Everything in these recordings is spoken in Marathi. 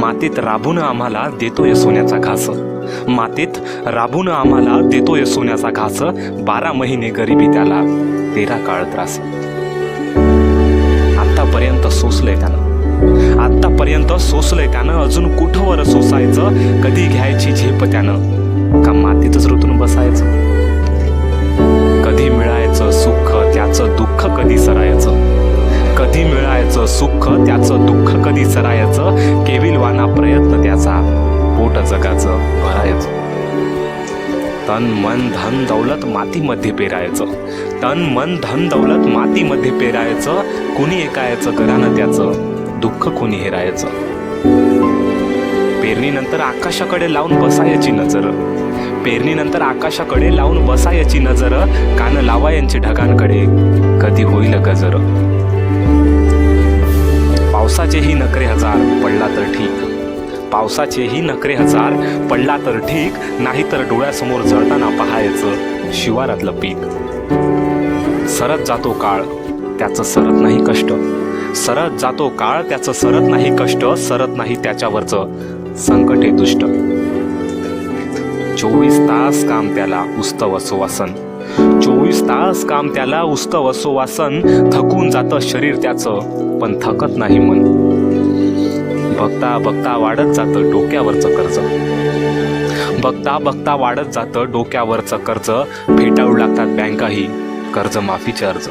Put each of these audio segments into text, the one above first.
मातीत राबून आम्हाला देतोय सोन्याचा घास. मातीत राबून आम्हाला देतोय सोन्याचा घास. बारा महिने गरिबी त्याला तेरा काळ त्रास. आतापर्यंत सोसलंय त्यानं. आतापर्यंत सोसलंय त्यानं. अजून कुठवर सोसायचं? कधी घ्यायची झेप त्यानं? का मातीतच ऋतून बसायचं? कधी मिळायचं सुख त्याचं दुःख कधी सरायचं? कधी मिळायचं सुख त्याचं दुःख कधी सरायचं? केविलवाना प्रयत्न त्याचा. पोट जगाचं भरायचं. तन मन धन दौलत मातीमध्ये पेरायचं. तन मन धन दौलत मातीमध्ये पेरायचं. कुणी एकायचं घरानं त्याचं. दुःख कुणी हेरायचं. पेरणीनंतर आकाशाकडे लावून बसायची नजर. पेरणीनंतर आकाशाकडे लावून बसायची नजर. कान लावायांची ढगांकडे. कधी होईल गजर. पावसाचेही नखरे हजार पडला तर ठीक. पावसाचेही नखरे हजार पडला तर ठीक नाहीतर डोळ्यासमोर जळताना पाहायचं शिवारातलं पीक. सरत जातो काळ त्याचं सरत नाही कष्ट. सरत जातो काळ त्याचं सरत नाही कष्ट सरत नाही त्याच्यावरचं संकट हे दुष्ट. चोवीस तास काम त्याला उस्तव असो वासन. चोवीस तास काम त्याला उस्तव असो वासन थकून जातं शरीर त्याचं पण थकत नाही मन. बघता बघता वाढत जातं डोक्यावरचं कर्ज. बघता बघता वाढत जातं डोक्यावरचं कर्ज फेटाळू लागतात बँकाही कर्जमाफीचे अर्ज.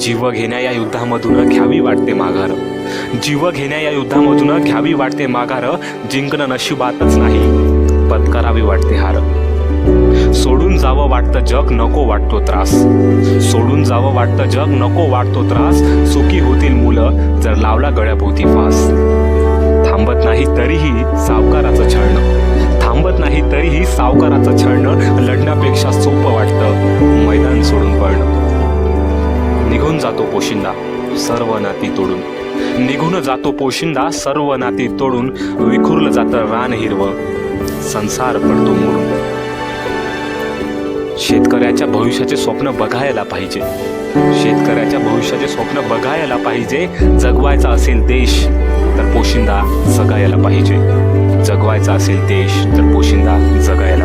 जीव घेण्या या युद्धामधून घ्यावी वाटते माघार. जीव घेण्या या युद्धामधून घ्यावी वाटते माघार जिंकणं नशिबातच नाही पत्करावी वाटते हार. जावं वाटतं जग नको वाटतो त्रास. सोडून जावं वाटतं जग नको वाटतो त्रास. सुखी होतील मुलं जर लावला गळ्याभोवती फास. थांबत नाही तरीही सावकाराचं छळणं. थांबत नाही तरीही सावकाराचं छळणं लढण्यापेक्षा सोपं वाटतं मैदान सोडून पळणं. निघून जातो पोशिंदा सर्व नाती तोडून. निघून जातो पोशिंदा सर्व नाती तोडून. विखुरलं जातं रान हिरवं संसार पडतो मोडून शेतकऱ्याच्या भविष्याचे स्वप्न बघायला पाहिजे. शेतकऱ्याच्या भविष्याचे स्वप्न बघायला पाहिजे. जगवायचा असेल देश तर पोशिंदा जगायला पाहिजे. जगवायचा असेल देश तर पोशिंदा जगायला